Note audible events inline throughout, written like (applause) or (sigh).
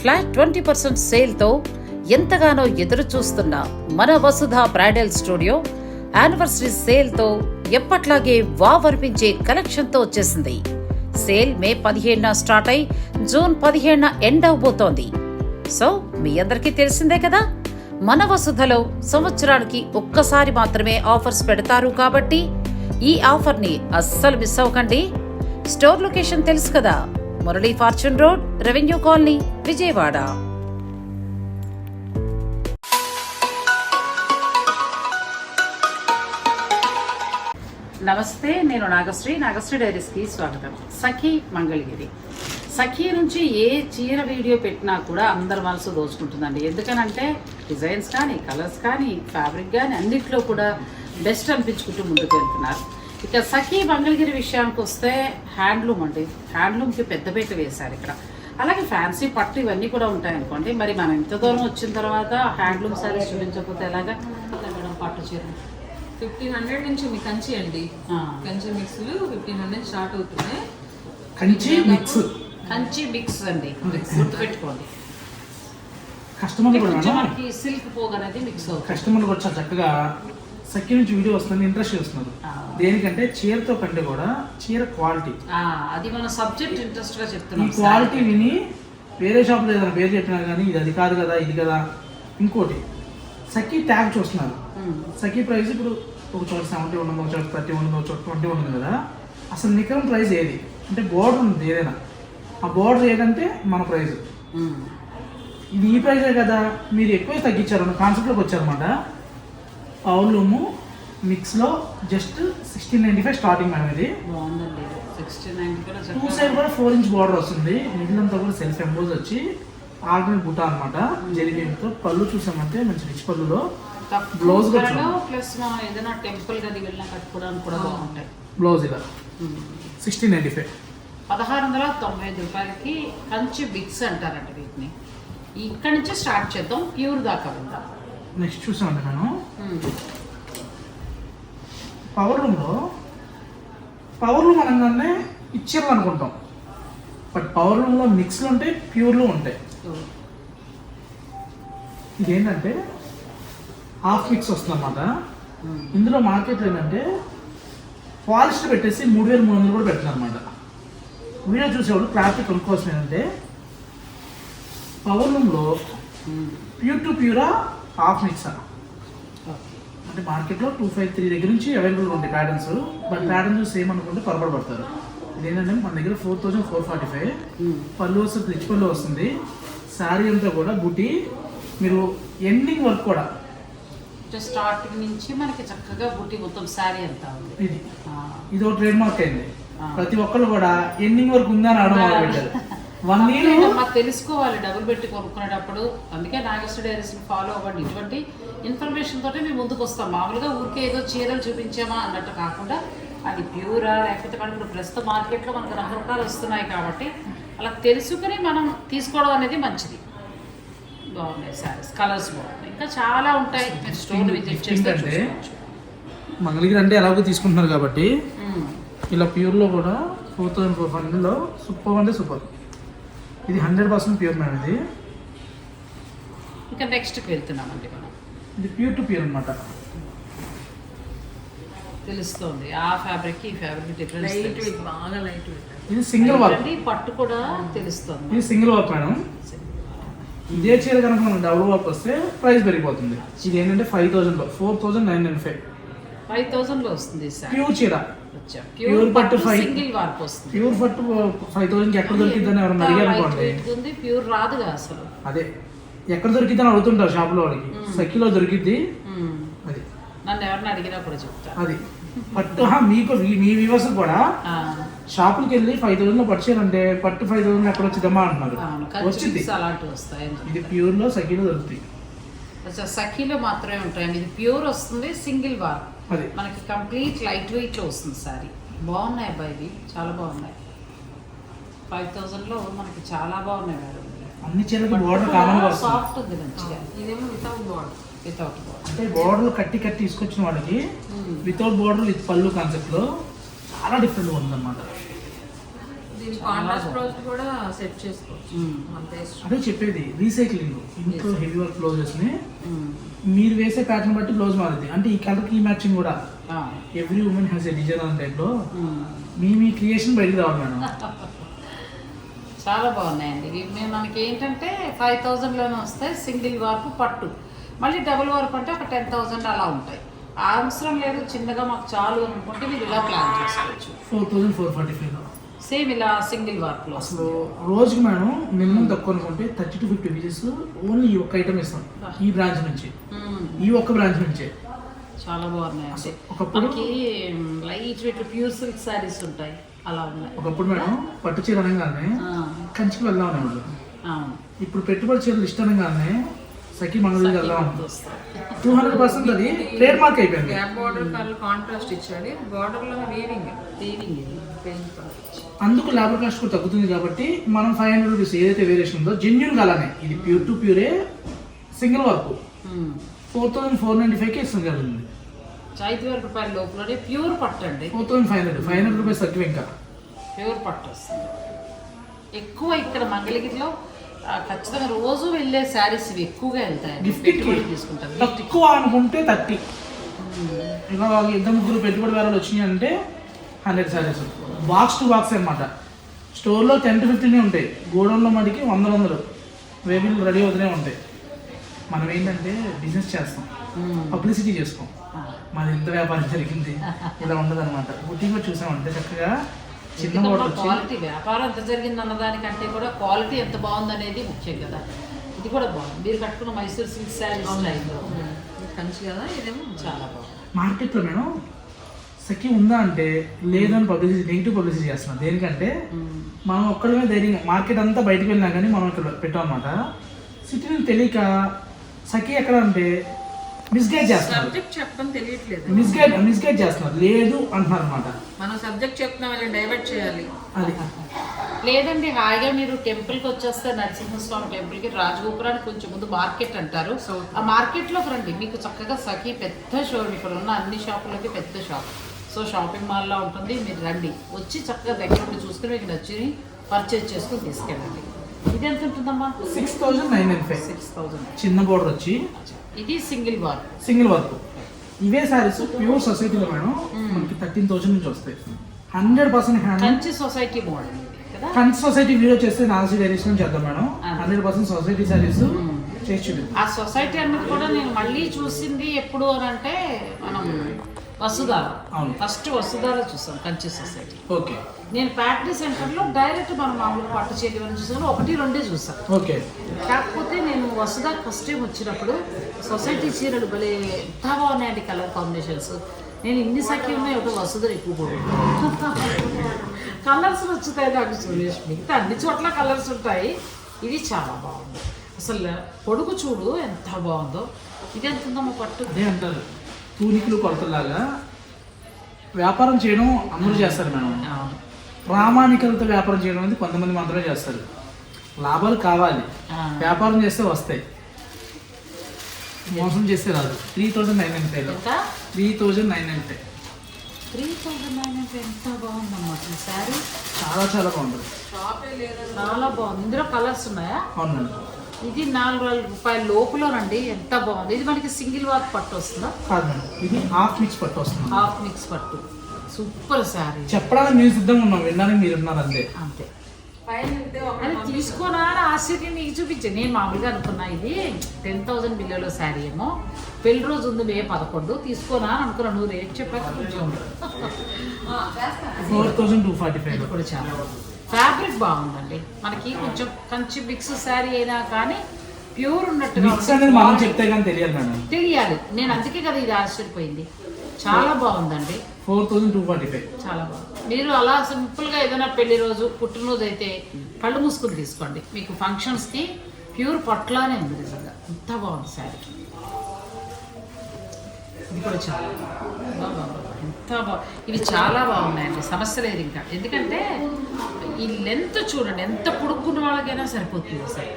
Flat twenty percent సేల్తో ఎంతగానో ఎదురు చూస్తున్న మన వసుధ బ్రైడల్ స్టూడియో యానివర్సరీ సేల్తో ఎప్పట్లాగే వావర్పించే కలెక్షన్తో వచ్చేసింది. సేల్ మే పదిహేడున స్టార్ట్ అయి జూన్ పదిహేడున ఎండ్ అవబోతోంది. సో మీ అందరికీ తెలిసిందే కదా? మన వసుధలో సంవత్సరానికి ఒక్కసారి మాత్రమే ఆఫర్స్ పెడతారు కాబట్టి ఈ ఆఫర్ని అస్సలు మిస్ అవ్వకండి. స్టోర్ లొకేషన్ తెలుసు కదా? Murali fortune road revenue colony Vijayawada. నమస్తే నేను నాగశ్రీ నాగశ్రీ డైరీస్కి స్వాగతం. సఖీ మంగళగిరి. సఖీ నుంచి ఏ చీర వీడియో పెట్టినా కూడా అందరి మనసు దోచుకుంటుందండి. ఎందుకనంటే డిజైన్స్ కానీ కలర్స్ కానీ ఫ్యాబ్రిక్ కానీ అన్నిట్లో కూడా బెస్ట్ అనిపించుకుంటూ ముందుకు వెళ్తున్నారు ఇక సఖీ మంగళగిరి విషయానికి వస్తే హ్యాండ్లూమ్ అండి. హ్యాండ్లూమ్కి పెద్దపీట వేశారు ఇక్కడ. అలాగే ఫ్యాన్సీ పట్టు ఇవన్నీ కూడా ఉంటాయనుకోండి. మరి మనం ఇంత దూరం వచ్చిన తర్వాత హ్యాండ్లూమ్ సారీస్ చూపించకపోతే ఎలాగా? మేడం పట్టు చీర. ఫిఫ్టీన్ హండ్రెడ్ నుంచి మీ కంచి అండి. ఆ. కంచి మిక్స్లు ఫిఫ్టీన్ హండ్రెడ్ స్టార్ట్ అవుతున్నాయి. కంచి మిక్స్. కంచి మిక్స్ అండి. గుర్తుపెట్టుకోండి. కస్టమర్లు కూడా మనకి సిల్క్ పోగ్ అనేది మిక్స్ అవుతుంది. కస్టమర్లు కూడా చక్కగా సఖి నుంచి వీడియో వస్తుంది ఇంట్రెస్ట్ చేస్తున్నారు. దేనికంటే చీరతో కంటే కూడా చీర క్వాలిటీ. అది మన సబ్జెక్ట్ ఇంట్రెస్ట్గా ఈ చెప్తున్నాం క్వాలిటీ విని వేరే షాప్లో ఏదైనా పేరు చెప్పినా కానీ ఇది అది కాదు కదా ఇది కదా ఇంకోటి. సఖి ట్యాగ్ చూస్తున్నారు. సఖి ప్రైస్ ఇప్పుడు ఒక చోట సెవెంటీ ఉండదు ఒక చోట థర్టీ ఉండదు ఒక చోట ట్వంటీ ఉండదు కదా అసలు నికరం ప్రైస్ ఏది? అంటే బోర్డర్ ఉంది ఏదైనా. ఆ బోర్డర్ ఏదంటే మన ప్రైస్. ఇది ఈ ప్రైజే కదా? మీరు ఎక్కువ తగ్గించారు కాన్సెప్ట్లోకి వచ్చారనమాట పౌలూము మిక్స్లో just sixteen ninety five starting madam ఇది. బాగుందండి సిక్స్టీ నైన్ కూడా టూ సైడ్ కూడా ఫోర్ ఇంచ్ బార్డర్ వస్తుంది. మిడిల్ అంతా కూడా సెల్ఫ్ ఎంబోజ్ వచ్చి ఆర్డర్ బుట్ట అనమాట జరిగేతో పళ్ళు చూసామంటే మంచి రిచ్ పళ్ళులో. బ్లౌజ్. ప్లస్ ఏదైనా టెంపుల్ గది వెళ్ళినా కట్టుకోవడానికి కూడా బాగుంటాయి. బ్లౌజ్ ఇలా. సిక్స్టీన్ నైంటీ ఫైవ్ పదహారు వందల తొంభై ఐదు రూపాయలకి కంచి బిగ్స్ అంటారంట వీటిని. ఇక్కడి నుంచి స్టార్ట్ చేద్దాం. ప్యూర్ దాకా వెళ్దాం నెక్స్ట్ చూసామంటే నేను. పవర్ రూమ్లో పవర్ రూమ్ అనగానే ఇచ్చారు అనుకుంటాం బట్ పవర్ రూమ్లో మిక్స్లు ఉంటాయి ప్యూర్లు ఉంటాయి ఇదేంటంటే హాఫ్ మిక్స్ వస్తుంది అన్నమాట. ఇందులో మార్కెట్లో ఏంటంటే పాలిస్టర్ పెట్టేసి మూడు వేలు మూడు వందలు కూడా పెట్టినారు అనమాట వీడియో చూసేవాళ్ళు క్లారిటీ కొనుక్కోవాల్సిన ఏంటంటే పవర్ రూమ్లో. ప్యూర్ టు ప్యూరా హాఫ్ మిక్సా ఓకే. అంటే మార్కెట్లో టూ ఫైవ్ త్రీ దగ్గర నుంచి అవైలబుల్ ఉంటాయి ప్యాటర్న్స్. బట్ ప్యాటర్న్స్ సేమ్ అనుకుంటే పొరపాటు పడతారు. ఇదేంటంటే మన దగ్గర four thousand four forty five. Um. పళ్ళు వస్తుంది రిచ్ పళ్ళు వస్తుంది. శారీ అంతా కూడా బుట్టి మీరు ఎండింగ్ వర్క్ కూడా. స్టార్టింగ్ నుంచి మనకి చక్కగా బుట్టి మొత్తం శారీ అంతా ఉంది. ఇది. ఆ, ఇది ఒక ట్రేడ్ మార్క్ అయింది. ప్రతి ఒక్కళ్ళు కూడా ఎండింగ్ వరకు ఉందని అడగడం మొదలు పెట్టారు. వన్ ఇయర్ తప్పలేదమ్మా, తెలుసుకోవాలి డబ్బులు పెట్టి కొనుక్కునేటప్పుడు. అందుకే నాగేశ్వర డైరీస్ ఫాలో అవ్వండి. ఇటువంటి ఇన్ఫర్మేషన్ తోటి మేము ముందుకు వస్తాం. మామూలుగా ఊరికే ఏదో చీరలు చూపించామా అన్నట్టు కాకుండా అది ప్యూరా లేకపోతే మనకి ఇప్పుడు ప్రస్తుత మార్కెట్లో మనకు రకరకాలు వస్తున్నాయి కాబట్టి అలా తెలుసుకుని మనం తీసుకోవడం అనేది మంచిది. బాగున్నాయి సారీస్ కలర్స్ బాగున్నాయి. ఇంకా చాలా ఉంటాయి. మీరు స్టోర్ విజిట్ చేస్తే అంటే చూసుకోవచ్చు. మంగళగిరి అంటే ఎలాగో తీసుకుంటున్నారు కాబట్టి. ఇలా ప్యూర్లో కూడా ఫోర్ థౌసండ్ ఫోర్ హండ్రెడ్లో సూపర్ అంటే సూపర్ ఇది హండ్రెడ్ పర్సెంట్ ప్యూర్ మేడం ఇది. ఇంకా నెక్స్ట్కి వెళ్తున్నామండి మనం. ఇది ప్యూర్ టు ప్యూర్ అనమాట తెలుస్తుంది. ఆ ఫ్యాబ్రిక్ ఈ ఫ్యాబ్రిక్ డిఫరెన్స్ లైట్ వెయిట్ బాగా లైట్ వెయిట్ ఇది సింగిల్ వర్క్ పట్టు కూడా తెలుస్తుంది ఇది సింగిల్ వర్క్ మేడం ఇదే చీర కనుక మనం డబుల్ వర్క్ వస్తే ప్రైస్ పెరిగిపోతుంది. ఇది ఏంటంటే five థౌసండ్లో four thousand nine nine five five థౌసండ్లో వస్తుంది ప్యూర్ చీర. ప్యూర్ పట్టు. సింగిల్ వార్ప్ వస్తుంది. ప్యూర్ పట్టు ఫైవ్ థౌసండ్కి ఎక్కడ దొరికిద్దని ఎవరైనా అడిగారు అనుకోండి. ప్యూర్ రాదుగా అసలు. అదే ఎక్కడ దొరికిద్దని అడుగుతుంటారు షాప్లో వాళ్ళకి. సఖీలో దొరికిద్ది. అది. నన్ను ఎవరిని అడిగినా కూడా చెప్తా. అది. పట్టు మీకు మీ- వ్యూవర్స్ కూడా ఆ, షాపులకి వెళ్ళి ఫైవ్ థౌసండ్లో పట్టుచేయాలంటే పట్టు ఫైవ్ థౌసండ్ ఎక్కడ వచ్చిందమ్మా అంటున్నారు. వచ్చింది ఇది. ప్యూర్లో సఖీలో దొరుకుతాయి. సఖీలో మాత్రమే ఉంటాయండి. ఇది ప్యూర్ వస్తుంది సింగిల్ వార్ అది. మనకి కంప్లీట్ లైట్ వెయిట్లో వస్తుంది సారీ. బాగున్నాయి అబ్బాయి ఇవి. చాలా బాగున్నాయి. ఫైవ్ థౌసండ్లో మనకి చాలా బాగున్నాయి మేడం. అన్ని చీరలకి బోర్డర్ కామన్ సాఫ్ట్ ఉంది మంచిగా. ఇదేమో వితౌట్ బార్డర్ వితౌట్ బాగుంది అంటే బోర్డర్ కట్టి కట్టి తీసుకొచ్చిన వాళ్ళకి వితౌట్ బోర్డర్ విత్ పళ్ళు కాన్సెప్ట్లో చాలా డిఫరెంట్ ఉంది అనమాట ఇది ఇది కాంట్రాస్ట్ బ్లౌజ్ కూడా సెట్ చేసుకోవచ్చు. అదే చెప్పేది రీసైక్లింగ్ ఇంట్లో హెవీ వర్క్ బ్లౌజెస్ని. మీరు వేసే ప్యాటర్న్ బట్టి బ్లౌజ్ మారుద్ది. అంటే ఈ కలర్ ఈ మ్యాచింగ్ కూడా. Every women has a design అనే టైప్లో మ్మ్. మీ మీ క్రియేషన్ బయటకు రావాలి మేడం (laughs) చాలా బాగున్నాయండి. ఇవి మనకి ఏంటంటే ఫైవ్ థౌజండ్లోనే వస్తాయి సింగిల్ వర్క్ పట్టు. మళ్ళీ డబుల్ వర్క్ అంటే ఒక టెన్ థౌజండ్ అలా ఉంటాయి. ఆ అవసరం లేదు చిన్నగా మాకు చాలు అనుకుంటే మీరు ఇలా ప్లాన్ చేసుకోవచ్చు. ఫోర్ థౌసండ్ ఫోర్ ఫార్టీ ఫైవ్లో సేమ్ ఇలా సింగిల్ వర్క్లో అసలు రోజుకి మేడం మినిమం తక్కువ అనుకుంటే thirty to fifty pieces only ఈ ఒక్క ఐటమ్ ఇస్తాం. ఈ బ్రాంచ్ నుంచి. ఈ ఒక్క బ్రాంచ్ నుంచే. చాలా బాగున్నాయి అంటే ఒకప్పుడు- మనకి light weight pure silk saris ఉంటాయి. అలా ఉన్నాయి. ఒకప్పుడు మేడం పట్టు చీర అనగానే కంచికి వెళ్దాం అనేవాళ్ళు ఇప్పుడు పెట్టుబడి చీరలు ఇష్టం అనగానే సఖీ మంగళూరు వెళ్దాం. టూ హండ్రెడ్ పర్సెంట్ అది ట్రేడ్ మార్క్ అయిపోయింది. గ్యాప్ బార్డర్ కలర్ కాంట్రాస్ట్ ఇచ్చాడు. బార్డర్లో వీవింగ్ కలర్ అందుకు లేబర్ కాస్ట్ కూడా తగ్గుతుంది కాబట్టి మనం ఫైవ్ హండ్రెడ్ రూపీస్ ఏదైతే వేరియేషన్ ఉందో జెన్యున్ అలానే ఇది pure to ప్యూరే single work. Four thousand four ninety ఫైవ్కి ఇస్తాం జరిగింది ఐదు వేల రూపాయల లోపలనే ప్యూర్ పట్టు అండి. Four thousand five hundred five hundred rupees తక్కువ ఇంకా. ప్యూర్ పట్టు వస్తుంది. ఎక్కువ ఇక్కడ మంగళగిరిలో ఖచ్చితంగా రోజు వెళ్ళే శారీస్ ఎక్కువగా వెళ్తాయి గిఫ్ట్ పెట్టుబడి తీసుకుంటారు తక్కువ అనుకుంటే థర్టీ. ఇలా ఒక ఇద్దరు ముగ్గురు పెట్టుబడి వేరాలు వచ్చినాయి అంటే hundred saris box to box అనమాట స్టోర్లో టెన్ టు ఫిఫ్టీనే ఉంటాయి. గోడౌన్లో మటుకి వందలు వందలు. వేబీలు రెడీ అవుతూనే ఉంటాయి. మనం ఏంటంటే బిజినెస్ చేస్తాం. పబ్లిసిటీ చేసుకోం. ఆ. మాది ఎంత వ్యాపారం జరిగింది. ఇలా ఉండదు అనమాట బుద్ధిగా చూసామంటే చక్కగా చిన్న క్వాలిటీ వ్యాపారం ఎంత జరిగింది అన్న దానికంటే కూడా క్వాలిటీ ఎంత బాగుంది అనేది ముఖ్యం కదా. ఇది కూడా బాగుంది. మీరు కట్టుకున్న మైసూర్ సిల్క్ లైన్లో కంచి కదా ఇదేమో చాలా బాగుంది. మార్కెట్లో మేడం సఖి ఉందా అంటే లేదని పబ్లిసిటీ నెగిటివ్ పబ్లిసిటీ చేస్తున్నాం. దేనికంటే. మనం ఒక్కడమే ధైర్యంగా మార్కెట్ అంతా బయటకు వెళ్ళినా కానీ మనం ఇక్కడ పెట్టాం అనమాట సిటీని తెలియక సఖి ఎక్కడ అంటే మిస్గైడ్ చేస్తున్నారు. సబ్జెక్ట్ చెప్పడం తెలియట్లేదు. మిస్గైడ్ మిస్గైడ్ చేస్తున్నారు. లేదు అంటున్నారు అనమాట మనం సబ్జెక్ట్ చెప్తున్నాం వాళ్ళని డైవర్ట్ చేయాలి. అది. లేదండి హాయిగా మీరు టెంపుల్కి వచ్చేస్తే నరసింహస్వామి టెంపుల్కి రాజగోపురానికి కొంచెం ముందు మార్కెట్ అంటారు. ఆ మార్కెట్లోకి రండి. మీకు చక్కగా సఖీ పెద్ద షోరూమ్ ఇక్కడ ఉన్న అన్ని షాపులకి పెద్ద షాప్. సో షాపింగ్ మాల్లో ఉంటుంది. మీరు రండి. వచ్చి చక్కగా దగ్గర ఉండి చూసుకుని మీకు నచ్చి పర్చేజ్ చేసుకుని తీసుకెళ్ళండి. ఇది ఎంత ఉంటుందమ్మా? Six thousand nine nine five six thousand చిన్న బోర్డర్ వచ్చి ఇది సింగిల్ వార్. సింగిల్ వర్క్ ఇవే సారీస్ ప్యూర్ సొసైటీలో మేడం మనకి థర్టీన్ థౌసండ్ నుంచి వస్తాయి. Hundred percent hand Kanchi society model Kanchi society video చేస్తే నాసి డైరెక్షన్ చేద్దాం madam. Hundred percent society saris చేసి ఆ సొసైటీ అన్నది కూడా నేను మళ్ళీ చూసింది ఎప్పుడు అని అంటే మనం వసుధార అవును. ఫస్ట్ వసుధార చూసాం కంచి సొసైటీ. ఓకే. నేను ఫ్యాక్టరీ సెంటర్లో డైరెక్ట్ మనం మామూలుగా పట్టు చీరలు అని చూసాను ఒకటి రెండే చూసాను ఓకే. కాకపోతే నేను వసుధా ఫస్ట్ టైం వచ్చినప్పుడు సొసైటీ చీరలు భలే ఎంత బాగున్నాయండి కలర్ కాంబినేషన్స్. నేను ఇన్ని సఖి ఉన్నాయి ఒక వసుధలు ఎక్కువ కలర్స్ నచ్చుతాయి నాకు సురేష్ మిగతా అన్ని చోట్ల కలర్స్ ఉంటాయి. ఇది చాలా బాగుంది. అసలు పొడుగు చూడు ఎంత బాగుందో. ఇది ఎంత ఉందమ్మా పట్టు? అంటారు. తూనికలు కొలతలాగా వ్యాపారం చేయడం అందరూ చేస్తారు మేడం. ప్రామాణికలతో వ్యాపారం చేయడం అనేది కొంతమంది మాత్రమే చేస్తారు. లాభాలు కావాలి. వ్యాపారం చేస్తే వస్తాయి. మోసం చేస్తే రాదు. త్రీ థౌజండ్ నైన్ నైన్ ఫైవ్లో ఎంత? Three thousand nine nine five. Three thousand nine ఎంత బాగుందమ్మా ఈ శారీ? చాలా చాలా బాగుంటుంది. చాలా బాగుంది. ఇందులో కలర్స్ ఉన్నాయా? అవును మేడం. ఇది నాలుగు వేల రూపాయల లోపులోనండి ఎంత బాగుంది. ఇది మనకి సింగిల్ వర్క్ పట్టు వస్తుందా? కాదు మేడం. ఇది హాఫ్ మిక్స్ పట్టు వస్తుంది. హాఫ్ మిక్స్ పట్టు. సూపర్ శారీ. చెప్పడానికి మేము సిద్ధంగా ఉన్నాం. వినడానికి మీరు ఉన్నారు అంతే. అంతే. అది తీసుకోనా అని ఆశ్చర్యం నీకు చూపించాను నేను మామూలుగా అనుకున్నా ఇది టెన్ థౌసండ్ బిల్లులో శారీ ఏమో. పెళ్ళి రోజు ఉంది మే పదకొండు. తీసుకోనా అని అనుకున్నా. నువ్వు రేట్ చెప్పాక కొంచెం four thousand two forty five. కూడా చాలా. ఫ్యాబ్రిక్ బాగుందండి. మనకి కొంచెం కంచి మిక్స్ శారీ అయినా కానీ ప్యూర్ ఉన్నట్టుగా మనం చెప్తే కానీ మేడం. తెలియాలి. నేను అందుకే కదా ఇది ఆశ్చర్యపోయింది. చాలా బాగుందండి. Four thousand two forty five చాలా బాగుంది. మీరు అలా సింపుల్గా ఏదైనా పెళ్ళి రోజు పుట్టినరోజు అయితే కళ్ళు మూసుకుని తీసుకోండి. మీకు ఫంక్షన్స్కి ప్యూర్ పట్లానే ఉంది నిజంగా. ఎంత బాగుంది శారీ. ఇది కూడా చాలా బాగుంది. బాగుంది. ఎంత బా ఇవి చాలా బాగున్నాయండి. సమస్య లేదు ఇంకా. ఎందుకంటే ఈ లెంత్ చూడండి ఎంత పొడుక్కున్న వాళ్ళకైనా సరిపోతుంది అసలు?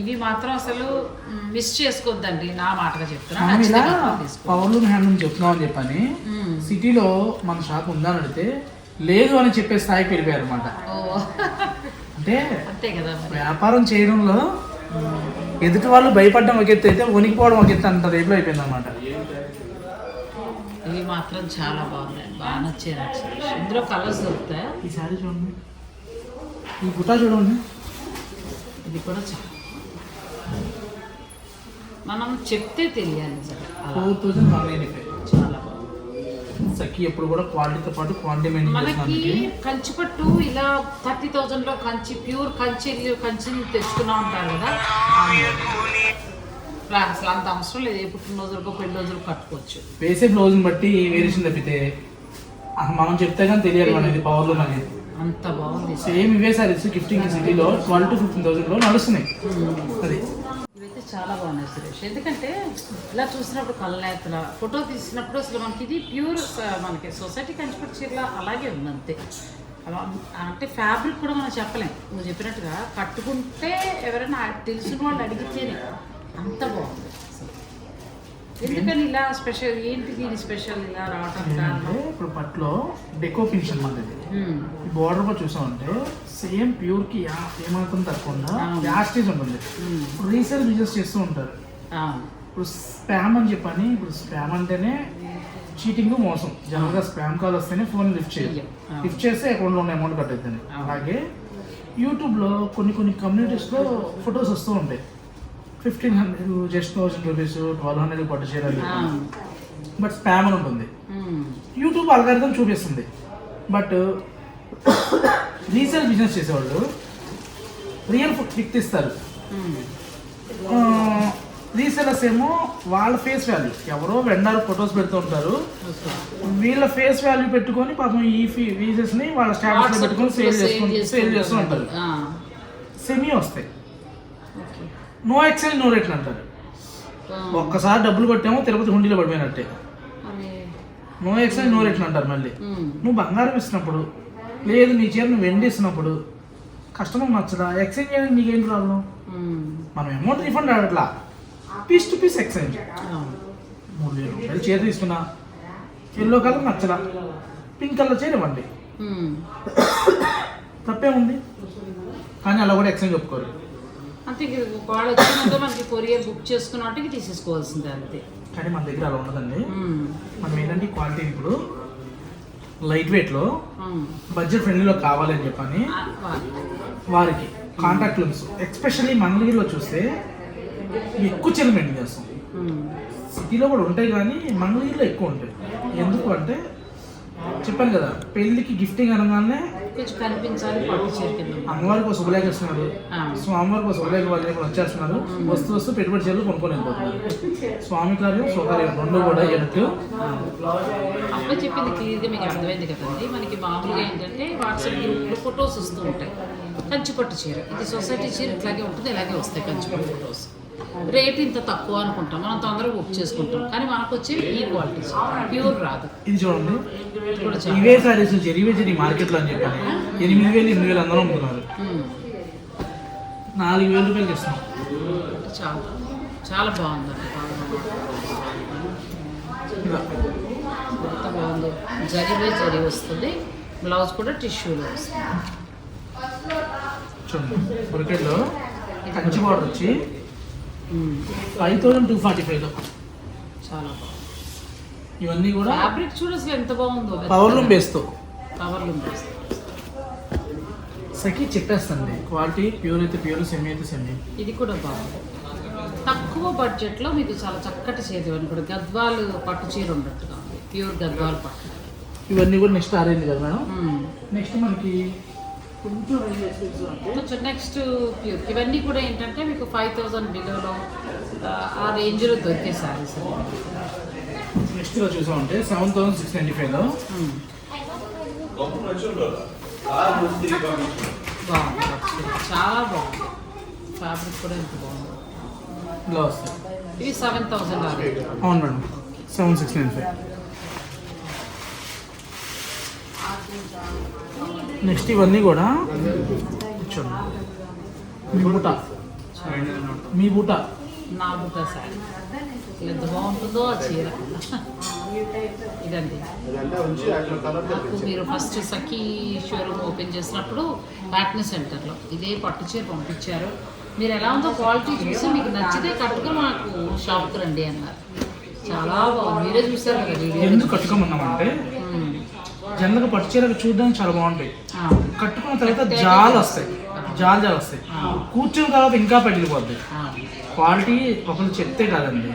ఇవి మాత్రం అసలు మిస్ చేసుకోవద్దండి నా మాటగా చెప్తున్నా మనం ఇలా ఖచ్చితంగా తీసుకో పవర్లూమ్ హ్యాండ్ నుంచి చెప్తున్నాం అని చెప్పని. సిటీలో మన షాప్ ఉందని అడిగితే లేదు అని చెప్పే స్థాయికి వెళ్ళిపోయారు అనమాట అంటే అంతే కదా వ్యాపారం చేయడంలో ఎదుటి వాళ్ళు భయపడడం ఒక ఎత్తు అయితే వణికిపోవడం ఒక ఎత్తు అంత రేపులో అయిపోయింది అనమాట ఇవి మాత్రం చాలా బాగున్నాయి. బాగా నచ్చాయి నాకు ఇందులో కలర్స్ దొరుకుతాయి? ఈ శారీ చూడండి. ఈ బుట్టా చూడండి. ఇది కూడా చాలా మనం చెప్తే తెలియాలి ఫోర్ థౌజండ్ వన్ ఫైవ్ చాలా బాగుంది. సఖి ఎప్పుడు కూడా క్వాలిటీతో పాటు మెయింటైన్ మనకి కంచిపట్టు ఇలా థర్టీ థౌజండ్లో కంచి ప్యూర్ కంచి కంచి తెచ్చుకున్నా ఉంటారు కదా? అసలు అంత అవసరం లేదు. ఏ పుట్టినరోజులకు పెళ్ళి రోజులకు కట్టుకోవచ్చు. వేసే బ్లౌజ్ని బట్టి వేరియేషన్ తప్పితే అసలు మనం చెప్తే కానీ తెలియదు అనేది పవర్లో అనేది అంత బాగుంది. సేమ్ ఇవే సారీస్ గిఫ్టింగ్ సిటీలో ట్వెల్వ్ టు ఫిఫ్టీన్ థౌసండ్లో నడుస్తున్నాయి. అది. ఇవైతే చాలా బాగున్నాయి సురేష్. ఎందుకంటే ఇలా చూసినప్పుడు కళ్ళనేతల ఫోటో తీసినప్పుడు అసలు మనకి ఇది ప్యూర్ మనకి సొసైటీ కంచిపట్టు చీరల అలాగే ఉంది అంతే అలా అంటే ఫ్యాబ్రిక్ కూడా మనం చెప్పలేం. నువ్వు చెప్పినట్టుగా కట్టుకుంటే ఎవరైనా తెలిసిన వాళ్ళు అడిగితేనే. అంత బాగుంది. ఎందుకని ఇలా స్పెషల్? ఏంటి దీని స్పెషల్ ఇలా రావటం కారణం? ఇప్పుడు పట్లో డెకో ఉమ్, ఈ బార్డర్ కూడా చూసామంటే సేమ్ ప్యూర్కి యా- ఏమాత్రం తక్కువ. యాస్టేజ్ ఉంటుంది. ఇప్పుడు రీసేల్ బిజినెస్ చేస్తూ ఉంటారు. ఇప్పుడు స్పామ్ అని చెప్పని ఇప్పుడు స్పామ్ అంటేనే చీటింగ్ మోసం. జనరల్గా స్పామ్ కాల్ వస్తేనే ఫోన్ లిఫ్ట్ చేయాలి. లిఫ్ట్ చేస్తే అకౌంట్లో ఉన్న అమౌంట్ కట్ అవుతుంది. అవును. అలాగే యూట్యూబ్లో కొన్ని కొన్ని కమ్యూనిటీస్లో ఫొటోస్ వస్తూ ఉంటాయి. Fifteen hundred just thousand rupees twelve hundred పట్టు అవును బట్ స్పామ్ అని ఉంటుంది. ఉమ్, యూట్యూబ్ అల్గారిథం చూపిస్తుంది. బట్ రీసేల్ బిజినెస్ చేసేవాళ్ళు రియల్ పిక్ తీస్తారు ఉమ్, రీసెలర్స్ ఏమో వాళ్ళ ఫేస్ వాల్యూ. ఎవరో వెండర్ ఫొటోస్ పెడుతూ ఉంటారు. వీళ్ళ ఫేస్ వాల్యూ పెట్టుకొని పాపం ఈ ఫీ ని వాళ్ళ స్టాటస్ పెట్టుకొని సేల్ చేసుకుంటూ సేల్ చేస్తూ ఉంటారు. సెమీ వస్తాయి. నో ఎక్సెల్ నో రేట్లు అంటారు. ఒక్కసారి డబ్బులు కొట్టామో తిరుపతి హుండీలో పడిపోయినట్టే. నో ఎక్సెల్ నో రేట్లు అంటారు మళ్ళీ. నువ్వు బంగారం ఇస్తున్నప్పుడు లేదు నీ చీర నువ్వు వెండి ఇస్తున్నప్పుడు కస్టమర్ నచ్చదా? ఎక్స్చేంజ్ చేయడానికి నీకేం ప్రాబ్లం? మనం అమౌంట్ రిఫండ్ అడగట్లా పీస్ టు పీస్ ఎక్స్చేంజ్. మూడు వేలు రూపాయలు చీర తీసుకున్నా ఎల్లో కలర్ నచ్చలా? పింక్ కలర్ చీర ఇవ్వండి. ఉమ్, తప్పే ఉంది కానీ అలా కూడా ఎక్స్చేంజ్ ఒప్పుకోరు. అంతే వాళ్ళు వచ్చినాక మనకి కొరియర్ బుక్ చేసుకున్నట్టుగా తీసేసుకోవాల్సిందే అంతే. కానీ మన దగ్గర అలా ఉండదండి. మనం ఏంటంటే క్వాలిటీ ఇప్పుడు లైట్ వెయిట్లో. బడ్జెట్ ఫ్రెండ్లీలో కావాలి అని చెప్పని. వారికి కాంటాక్ట్ లెన్స్ ఎస్పెషల్లీ మంగళగిరిలో చూస్తే ఎక్కువ చీర మెయింటైన్ చేస్తాం సిటీలో కూడా ఉంటాయి కానీ మంగళగిరిలో ఎక్కువ ఉంటాయి. ఎందుకు అంటే చెప్పాను కదా పెళ్ళికి గిఫ్టింగ్ అనగానే కనిపించాలి అమ్మవారికి ఒక శుభలేఖ ఇస్తున్నారు ఆ, స్వామివారికి ఒక శుభలేఖ వాళ్ళు వచ్చేస్తున్నారు? వస్తూ వస్తూ పెట్టుబడి చీరలు కొనుక్కొని వెళ్ళిపోతున్నారు. స్వామి కార్యం స్వకార్యం రెండు కూడా ఎనట్టు అప్పుడు చెప్పింది క్లియర్గా మీకు అర్థమైంది కదండి. మనకి మామూలుగా ఏంటంటే వాట్సాప్ గ్రూప్లో ఫొటోస్ వస్తూ ఉంటాయి. కంచిపట్టు చీర. ఇది సొసైటీ చీర ఇట్లాగే ఉంటుంది ఇలాగే వస్తాయి కంచిపట్టు ఫొటోస్. రేట్ ఇంత తక్కువ అనుకుంటాం. మనం తొందరగా బుక్ చేసుకుంటాం. కానీ మనకు వచ్చేవి ఈ క్వాలిటీ ప్యూర్ రాదు. ఇది చూడండి. ఇవే సారీస్ జరివే జరి మార్కెట్లో అని చెప్పాను ఎనిమిది వేలు ఎనిమిది వేలు అందరూ అమ్ముతున్నారు. నాలుగు వేల రూపాయలకి ఇస్తున్నాం అంటే చాలా. చాలా బాగుందండి ఇలా ఎంత బాగుందో. జరివే జరి వస్తుంది. బ్లౌజ్ కూడా టిష్యూలో వస్తుంది. చూడండి. బ్రికెట్లో కంచి బార్డర్ వచ్చి ఫైవ్ థౌసండ్ టూ ఫార్టీ ఫైవ్లో చాలా ఇవన్నీ కూడా ఫ్యాబ్రిక్ చూడు అసలు ఎంత బాగుందో. పవర్ లూమ్ బేస్తో. కవర్ లూమ్ సఖి చెప్పేస్తుంది క్వాలిటీ ప్యూర్ అయితే ప్యూర్ సెమీ అయితే సెమీ ఇది కూడా బాగుంది. తక్కువ బడ్జెట్లో మీకు చాలా చక్కటి ఇవ్వండి. ఇప్పుడు గద్వాలు పట్టు చీర ఉన్నట్టుగా ఉంది ప్యూర్ గద్వాలు పట్టు. ఇవన్నీ కూడా నెక్స్ట్ ఆరేంజ్ కదా మేడం. నెక్స్ట్ మనకి కొంచెం నెక్స్ట్ ప్యూర్ ఇవన్నీ కూడా ఏంటంటే మీకు ఫైవ్ థౌజండ్ బిలోలో ఆ రేంజ్లో దొరికే శారీస్ నెక్స్ట్గా చూసామంటే సెవెన్ థౌసండ్ సిక్స్ నైంటీ ఫైవ్లో బాగుంది పట్టు చీర. చాలా బాగుంది. ఫ్యాబ్రిక్ కూడా ఎంత బాగుంది. వస్తాయి ఇవి సెవెన్ థౌసండ్ అవును madam seven six nine five next ఇవన్నీ కూడా చూడండి మీ బూట. మీ బూట. నా అసలు ఎంత బాగుంటుందో చీర. ఇదండి. నాకు మీరు ఫస్ట్ సఖీ షోరూమ్ ఓపెన్ చేసినప్పుడు ప్యాట్నీ సెంటర్లో ఇదే పట్టు చీర పంపించారు. మీరు ఎలా ఉందో క్వాలిటీ చూసి మీకు నచ్చితే కట్టుకుని మాకు షాప్కి రండి అన్నారు. చాలా బాగుంది. మీరే చూసారు కదా ఎందుకు కట్టుకోమన్నామంటే జనరల్గా పట్టు చీరకు చూడడానికి చాలా బాగుంటాయి. కట్టుకున్న తర్వాత జాలు వస్తాయి. జాలు జాలు వస్తాయి. కూర్చున్న తర్వాత ఇంకా పగిలిపోద్ది క్వాలిటీ ఒకరు చెప్తే కాదండి.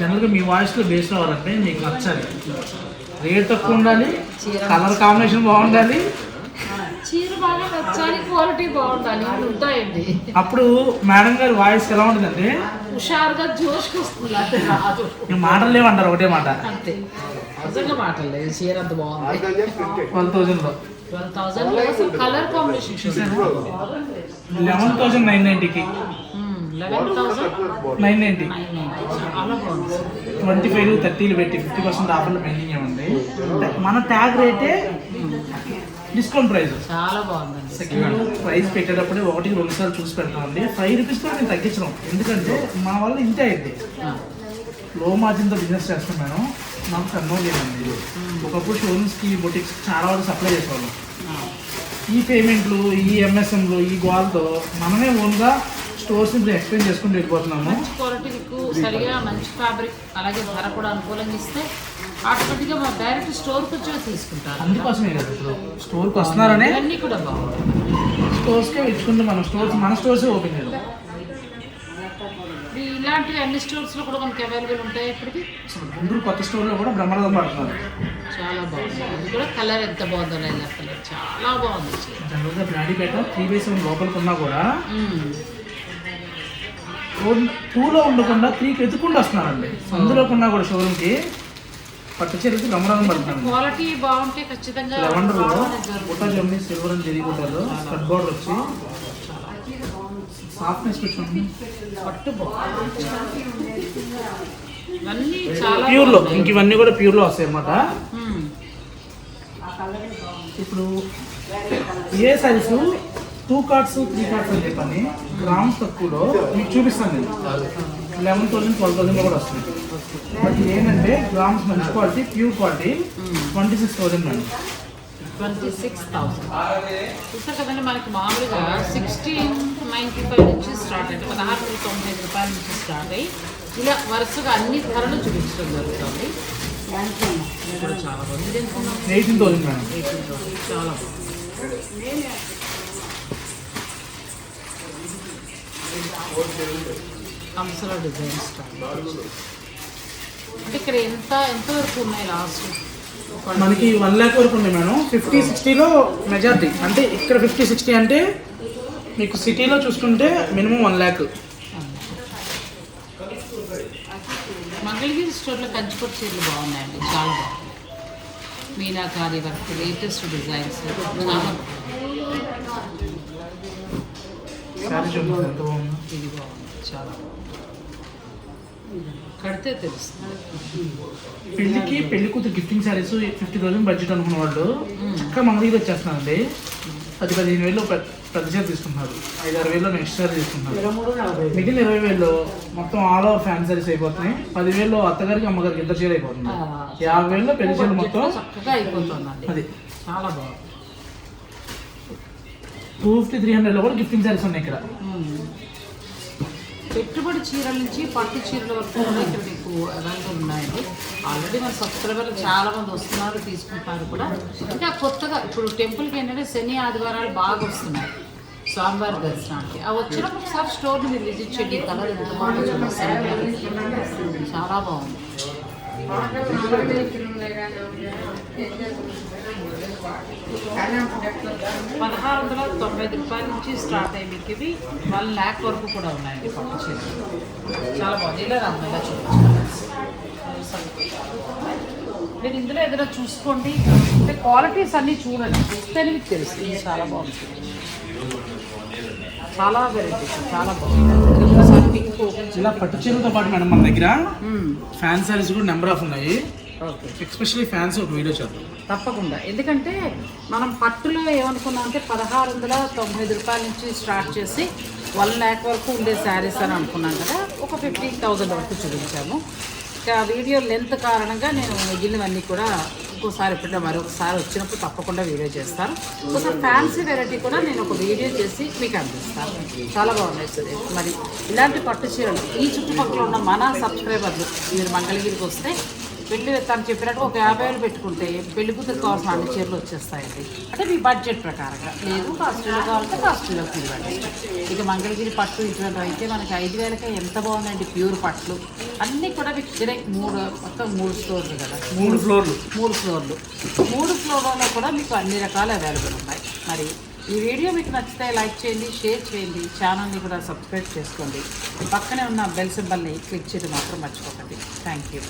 జనరల్గా మీ వాయిస్లో బేస్ రావాలంటే మీకు నచ్చాలి. రేట్ తక్కువ ఉండాలి. కలర్ కాంబినేషన్ బాగుండాలి. చీర బాగా నచ్చాలి క్వాలిటీ బాగుండాలి. ఉంటాయండి. అప్పుడు మేడం గారి వాయిస్ ఎలా ఉంటుందంటే హుషారుగా జోష్కి వస్తుంది. మాటలు లేవంటారు ఒకటే మాట. అంతే. నిజంగా మాటలేదు చీర అంత బాగుంది. ట్వెల్వ్ థౌజండ్లో. ట్వెల్వ్ థౌసండ్ అసలు colour combination eleven thousand nine నైంటీకి. Eleven thousand nine ninety. Nine nine చాలా బాగుంది. ట్వంటీ ఫైవ్ థర్టీలు పెట్టి ఫిఫ్టీ పర్సెంట్ ఆఫర్లు పెండింగ్ ఉంది. మన ట్యాగ్ రేటే డిస్కౌంట్ ప్రైస్. చాలా బాగుందండి. సెకండ్ ప్రైస్ పెట్టేటప్పుడే ఒకటి రెండు సార్లు చూసి పెడతామండి ఫైవ్ రూపీస్ కూడా నేను తగ్గించడం ఎందుకంటే మా వల్ల ఇంతే అయింది. లో మార్జిన్తో బిజినెస్ చేస్తున్నాను. నాకు కన్వర్ట్ చేయండి ఒకప్పుడు షోరూమ్స్కి బొటిక్స్ చాలా వరకు సప్లై చేసేవాళ్ళం. ఈ పేమెంట్లు ఈ ఎంఎస్ఎంలు ఈ గోల్తో మనమే ఓన్గా స్టోర్స్ ఇప్పుడు ఎక్స్ప్లెయిన్ చేసుకుంటూ వెళ్ళిపోతున్నాము. మంచి క్వాలిటీ మీకు సరిగా మంచి ఫ్యాబ్రిక్ అలాగే ధర కూడా అనుకూలంగా ఇస్తే ఆటోమేటిక్గా మా డైరెక్ట్ స్టోర్కి వచ్చి తీసుకుంటారు. అందుకోసమే కదా ఇప్పుడు స్టోర్కి వస్తున్నారనే ఇవన్నీ కూడా బాగుంటాయి. స్టోర్స్కే ఇచ్చుకుంటే మనం స్టోర్స్ మన స్టోర్సే ఓపెన్ చేయాలి. ఇప్పుడు ఇలాంటి అన్ని స్టోర్స్లో కూడా మనకి అవైలబుల్ ఉంటాయి ఇప్పటికి? అసలు గుంటూరు కొత్త స్టోర్లో కూడా బ్రహ్మరథం పడుతున్నారు చాలా బాగుంది. అది కూడా కలర్ ఎంత బాగుందో లైలా కలర్ చాలా బాగుంది. జనరల్గా బ్రాడీపేట త్రీ బై సెవెన్ లోపలికి ఉన్నా కూడా టూలో ఉండకుండా త్రీకి ఎత్తుకుంటూ వస్తున్నారండి. ఉన్నా కూడా షోరూమ్కి పట్టు చీరకి బ్రహ్మరథం పడుతున్నాను క్వాలిటీ బాగుంటే ఖచ్చితంగా లెవెండర్ బాగుంది జరుగుతుంది. బుట్టా జమ్ని సిల్వర్ అని జరిగి కొట్టారు స్కట్ బోర్డర్ వచ్చి సాఫ్ట్నెస్ చాలా ప్యూర్లో. ఇంక ఇవన్నీ కూడా ప్యూర్లో వస్తాయి అన్నమాట. ఇప్పుడు ఏ size two cards three cards అని చెప్పని గ్రామ్స్ తక్కువలో మీకు చూపిస్తాను నేను. లెవెన్ థౌసండ్ ట్వెల్వ్ థౌసండ్లో కూడా వస్తుంది బట్ ఏంటంటే గ్రామ్స్ మంచి quality pure quality twenty six thousand అండి. ట్వంటీ సిక్స్ థౌసండ్ చూసారు కదండి మనకి మామూలుగా సిక్స్టీన్ నైంటీ ఫైవ్ నుంచి స్టార్ట్ అయితే పదహారు వందల తొంభై ఐదు రూపాయల నుంచి స్టార్ట్ అయ్యి ఇలా వరుసగా అన్ని ధరలు చూపించడం జరుగుతుంది. చాలా బాగుంది? Eighteen thousand madam 18,000. చాలా బాగుంది. కంసల డిజైన్ స్టార్ట్. అంటే ఇక్కడ ఎంత ఎంతవరకు ఉన్నాయి లాస్ట్? మనకి వన్ ల్యాక్ వరకు ఉంది మేడం. ఫిఫ్టీ సిక్స్టీలో మెజారిటీ అంటే ఇక్కడ ఫిఫ్టీ సిక్స్టీ అంటే మీకు సిటీలో చూసుకుంటే మినిమం వన్ ల్యాక్ మంగళగిరి స్టోర్లో కంచిపట్టు చీరలు బాగున్నాయండి చాలా బాగున్నాయి. మీనాకారి వర్క్ లేటెస్ట్ డిజైన్స్ ఇది బాగుంది చాలా బాగుంది. కడితే తెలుస్తుంది పెళ్ళికి పెళ్ళి కూతురు gifting saris fifty thousand budget అనుకున్న వాళ్ళు ఇంకా మన దగ్గర వచ్చేస్తున్నారండి. పది పదిహేను వేలు పెద్ద చీర తీసుకుంటున్నారు. ఐదు ఆరు వేలు నెక్స్ట్ చీర తీసుకుంటున్నారు. మిగిలిన ఇరవై వేలు మొత్తం ఆల్ ఓవర్ ఫ్యాన్ శారీస్ అయిపోతున్నాయి. పదివేలు అత్తగారికి అమ్మగారికి ఇద్దరు చీర అయిపోతుంది యాభై వేలు పెళ్ళి చీర మొత్తం చక్కగా అది. చాలా బాగుంది. టూ ఫిఫ్టీ త్రీ హండ్రెడ్లో కూడా గిఫ్టింగ్ శారీస్ ఉన్నాయి ఇక్కడ. పెట్టుబడి చీరల నుంచి పట్టు చీరల వరకు కూడా ఇక్కడ మీకు అవైలబుల్ ఉన్నాయండి ఆల్రెడీ మన సబ్స్క్రైబర్లు చాలా మంది వస్తున్నారు తీసుకుంటున్నారు కూడా. ఇంకా కొత్తగా ఇప్పుడు టెంపుల్కి ఏంటంటే శని ఆదివారాలు బాగా వస్తున్నాయి. స్వామివారి దర్శనానికి. అవి వచ్చినప్పుడు ఒకసారి స్టోర్ని మీరు విజిట్ చేయండి. కలర్ ఎంత బాగుందో చాలా బాగుంది. పదహారు వందల తొంభై రూపాయల నుంచి స్టార్ట్ అయ్యి మీకు ఇవి వన్ ల్యాక్ వరకు కూడా ఉన్నాయండి పట్టు చీరలు చాలా బాగుంది. ఇలా రామ్మ ఇలా చూపించు మీరు ఇందులో ఏదైనా చూసుకోండి. అంటే క్వాలిటీస్ అన్నీ చూడండి. చూస్తేనే మీకు తెలుస్తుంది. చాలా బాగుంది. చాలా వెరైటీస్ చాలా బాగుంది. ఇలా పట్టు చీరలతో పాటు మేడం మన దగ్గర. ఫ్యాన్ శారీస్ కూడా నెంబర్ ఆఫ్ ఉన్నాయి. ఓకే ఎక్స్పెషల్లీ ఫ్యాన్స్ ఒక వీడియో చేద్దాం తప్పకుండా. ఎందుకంటే మనం పట్టులో ఏమనుకున్నాం అంటే పదహారు వందల తొంభై ఐదు రూపాయల నుంచి స్టార్ట్ చేసి వన్ ల్యాక్ వరకు ఉండే శారీస్ అని అనుకున్నాం కదా ఒక ఫిఫ్టీన్ థౌజండ్ వరకు చూపించాము. ఇక వీడియో లెంత్ కారణంగా నేను మిగిలినవన్నీ కూడా ఇంకోసారి ఎప్పుడైనా మరొకసారి వచ్చినప్పుడు తప్పకుండా వీడియో చేస్తాను. ఒకసారి ఫ్యాన్సీ వెరైటీ కూడా నేను ఒక వీడియో చేసి మీకు అందిస్తాను. చాలా బాగున్నాయి సురేష్. మరి ఇలాంటి పట్టు చీరలు ఈ చుట్టుపక్కల ఉన్న మన సబ్స్క్రైబర్లు మీరు మంగళగిరికి వస్తే పెళ్ళి తను చెప్పినట్టు ఒక యాభై వేలు పెట్టుకుంటే పెళ్ళి కూతురు కావాల్సిన అన్ని చీరలు వచ్చేస్తాయండి. అంటే మీ బడ్జెట్ ప్రకారంగా. లేదు కాస్ట్లీలో కావాలంటే కాస్ట్లీలో తిరగండి ఇక మంగళగిరి పట్టు ఇటువంటి అయితే మనకి ఐదు వేలకే ఎంత బాగుందండి ప్యూర్ పట్లు. అన్నీ కూడా మీకు డైరెక్ట్ మూడు మొత్తం మూడు స్టోర్లు కదా. మూడు ఫ్లోర్లు. మూడు ఫ్లోర్లు. మూడు ఫ్లోర్లలో కూడా మీకు అన్ని రకాలు అవైలబుల్ ఉన్నాయి. మరి ఈ వీడియో మీకు నచ్చితే లైక్ చేయండి షేర్ చేయండి ఛానల్ని కూడా సబ్స్క్రైబ్ చేసుకోండి. పక్కనే ఉన్న బెల్ సింబల్ని క్లిక్ చేయడం మాత్రం మర్చిపోకండి. Thank you